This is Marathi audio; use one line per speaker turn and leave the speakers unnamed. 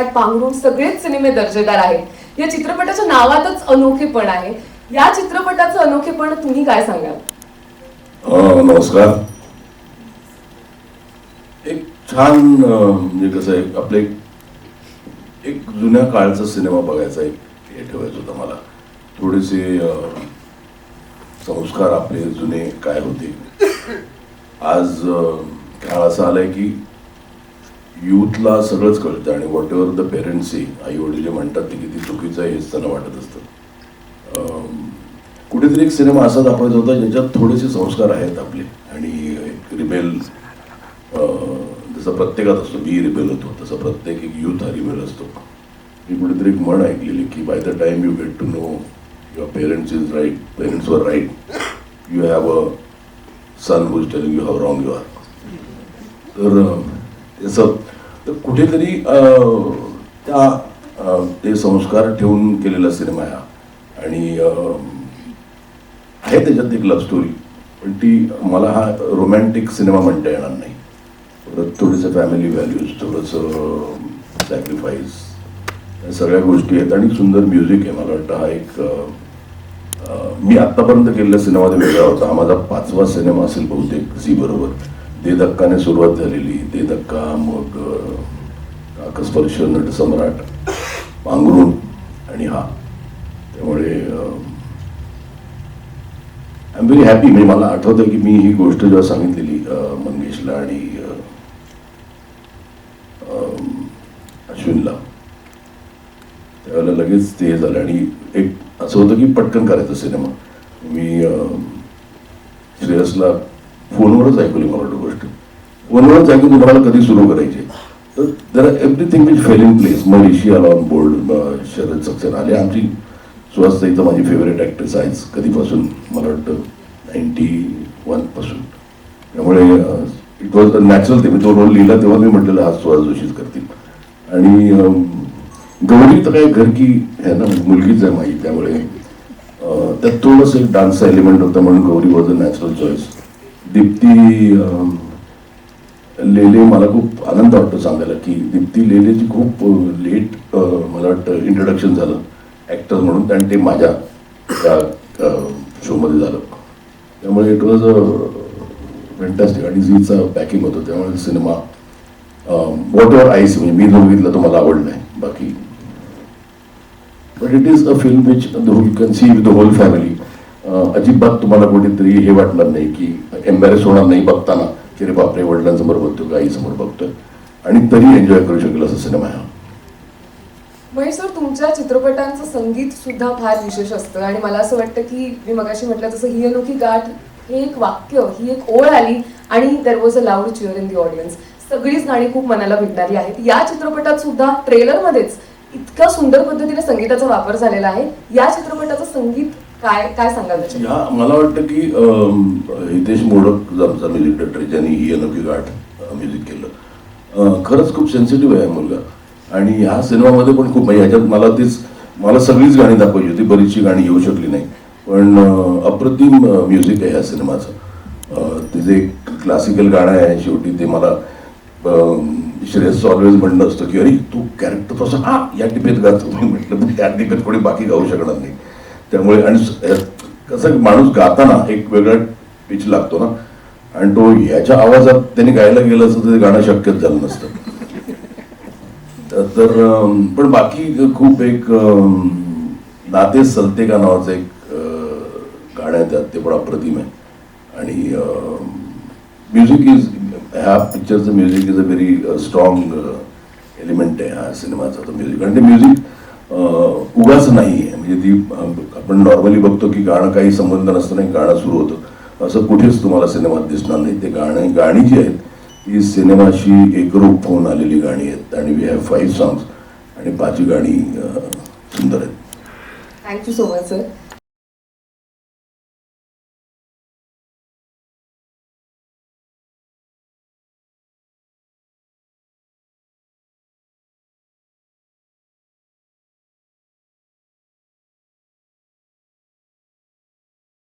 गाठ पांघरून सगळेच सिनेमे दर्जेदार आहेत. या चित्रपटाच्या नावातच अनोखेपण आहे. या चित्रपटाचं अनोखेपण तुम्ही काय सांगाल?
नमस्कार. एक छान म्हणजे कसं आहे आपलं एक एक जुन्या काळचा सिनेमा बघायचा एक हे ठेवायचं होतं मला. थोडेसे संस्कार आपले जुने काय होते. आज अ, काळ असा आलाय की यूथला सगळंच कळतं आणि वॉट एव्हर द पेरेंट्स आई वडील जे म्हणतात ते किती चुकीचं आहे हेच त्यांना वाटत असतं. कुठेतरी एक सिनेमा असा दाखवायचा होता ज्याच्यात थोडेसे संस्कार आहेत आपले आणि एक रिबेल जसं प्रत्येकात असतो मी रिबेल होतो तसं प्रत्येक एक यूथ हा रिबेल असतो. मी कुठेतरी एक म्हण ऐकलेली की by the time you get to know your parents is right parents वर right you have a son who's telling you have wrong you are तर याचं तर कुठेतरी त्या ते संस्कार ठेवून केलेला सिनेमा आहे हा. आणि आहे त्याच्यात एक लव्ह स्टोरी पण ती मला हा रोमॅन्टिक सिनेमा म्हणता येणार नाही. परत थोडंसं फॅमिली व्हॅल्यूज थोडंसं सॅक्रिफाईस या सगळ्या गोष्टी आहेत आणि सुंदर म्युझिक आहे. मला वाटतं हा एक मी आत्तापर्यंत केलेल्या सिनेमात वेगळा होता. हा माझा पाचवा सिनेमा असेल बहुतेक झी बरोबर. दे धक्काने सुरुवात झालेली दे धक्का मग काकस्पर्श नटसम्राट पांघरून आणि हा. त्यामुळे आय एम व्हेरी हॅपी म्हणजे मला आठवतं की मी ही गोष्ट जेव्हा सांगितलेली मंगेशला आणि अश्विनला. त्यावेळेला लगेच ते झालं आणि एक असं होतं की पटकन करायचं सिनेमा. मी श्रेयसला फोनवरच ऐकली मला गोष्ट. फोनवरच ऐकून तुम्हाला कधी सुरू करायची? तर जरा everything which fell in place मग ऋषी आला ऑन बोर्ड शरद सक्सेना. आले आमची सुहासताई तर माझी फेवरेट ॲक्ट्रेस आहेच कधीपासून? मला वाटतं नाईन्टी वनपासून त्यामुळे इट वॉज द नॅचरल ते मी तो रोल लिहिला तेव्हा मी म्हटलेलं आज सुहास जोशीच करतील. आणि गौरी तर काय घरकी आहे ना म्हणजे मुलगीच आहे माझी त्यामुळे त्यात थोडंसं एक डान्सचा एलिमेंट होता म्हणून Gauri was a natural choice Deepti Lele मला खूप आनंद वाटतो सांगायला की दीप्ती लेलेची खूप लेट मला वाटतं इंट्रोडक्शन झालं. ॲक्टर म्हणून आणि ते माझ्या त्या शोमध्ये झालं. त्यामुळे इट वॉज अ फॅन्टॅस्टिक आणि झीचा पॅकिंग होतं. त्यामुळे सिनेमा वॉट एव्हर आईस म्हणजे मी जो बघितला तो मला आवडला आहे बाकी but it is a film which the whole see the whole family अजिबात तुम्हाला कुठेतरी हे वाटणार नाही की एम्बॅरेस होणार नाही बघताना की रे बापरे वडिलांसमोर बघतो का आईसमोर बघतोय. आणि तरी एन्जॉय करू शकेल असा सिनेमा हा.
महेश सर तुमच्या चित्रपटांचं संगीत सुद्धा फार विशेष असतं. आणि मला असं वाटतं की मी मगाशी म्हटलं तसं ही अनोखी गाठ हे एक वाक्य ही एक ओळ आली आणि there was a loud cheer in the audience सगळीच गाणी खूप मनाला भेटणारी आहेत. या चित्रपटात सुद्धा ट्रेलरमध्येच इतक्या सुंदर पद्धतीने संगीताचा वापर झालेला आहे. या चित्रपटाचं संगीत काय काय सांगाल
मला वाटतं की हितेश मोडक आमचा म्युझिक डायरेक्टर ज्यांनी ही अनोखी गाठ म्युझिक केलं खरंच खूप सेन्सिटिव्ह आहे मुलगा. आणि ह्या सिनेमामध्ये पण खूप म्हणजे ह्याच्यात मला तीच मला सगळीच गाणी दाखवायची होती बरीचशी गाणी येऊ शकली नाही. पण अप्रतिम म्युझिक आहे ह्या सिनेमाचं. अं, तिचे एक क्लासिकल गाणं आहे शेवटी ते मला श्रेयस ऑलवेज म्हणणं असतं की अरे तू कॅरेक्टर तसं हा या टिपेत गातो. मी म्हटलं या टिपेत कोणी बाकी गाऊ शकणार नाही. त्यामुळे आणि कसं माणूस गाताना एक वेगळा पिच लागतो ना. आणि तो ह्याच्या आवाजात त्याने गायला गेलं असतं ते गाणं शक्यच झालं नसतं. तर- पण बाकी खूप एक नाते सलते का नावाचं एक गाणं आहे त्यात ते पण अप्रतिम आहे. आणि म्युझिक इज ह्या पिक्चरचं music is a very strong element आहे ह्या सिनेमाचा तो म्युझिक आणि ते म्युझिक उगाच नाही आहे म्हणजे ती आपण नॉर्मली बघतो की गाणं काही संबंध नसताना गाणं सुरू होतं. असं कुठेच तुम्हाला सिनेमात दिसणार नाही. ते गाणं गाणी जी आहेत ही सिनेमाशी एकरूप होऊन आलेली गाणी आहेत. आणि वी हॅव फाईव्ह सॉंग्स आणि पाचवी गाणी सुंदर आहेत.
Thank you so much sir